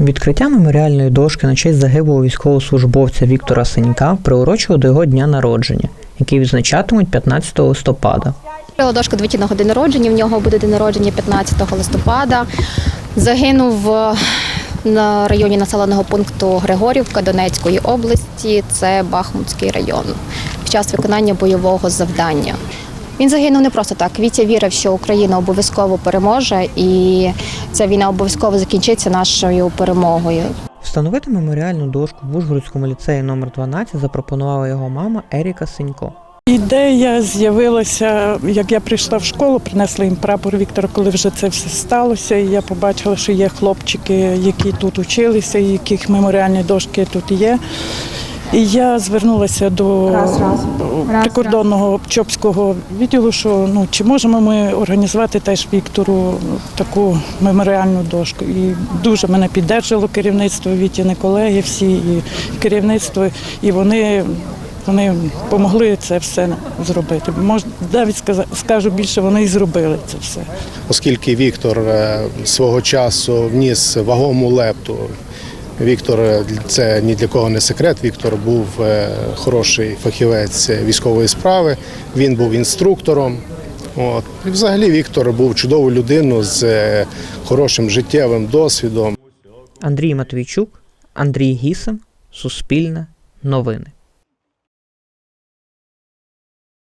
Відкриття меморіальної дошки на честь загиблого військовослужбовця Віктора Синька приурочило до його дня народження, який відзначатимуть 15 листопада. Дошка двічі на годин народження. В нього буде день народження 15 листопада. Загинув е, на районі населеного пункту Григорівка Донецької області. Це Бахмутський район. Під час виконання бойового завдання. Він загинув не просто так. Вітя вірив, що Україна обов'язково переможе, і ця війна обов'язково закінчиться нашою перемогою. Встановити меморіальну дошку в Ужгородському ліцеї номер 12 запропонувала його мама Еріка Синько. Ідея з'явилася, як я прийшла в школу, принесла їм прапор Віктора, коли вже це все сталося. І я побачила, що є хлопчики, які тут училися, і яких меморіальні дошки тут є. І я звернулася до прикордонного Чопського відділу, що ну чи можемо ми організувати теж Віктору таку меморіальну дошку. І дуже мене піддержало керівництво Вітіни колеги, всі і керівництво, і вони. Вони допомогли це все зробити. Мож, навіть скажу більше, вони і зробили це все. оскільки Віктор е, свого часу вніс вагому лепту. Віктор це ні для кого не секрет. Віктор був е, хороший фахівець військової справи. Він був інструктором. От. І взагалі Віктор був чудовою людиною з е, хорошим життєвим досвідом. Андрій Матвійчук, Андрій Гісен, Суспільне, Новини.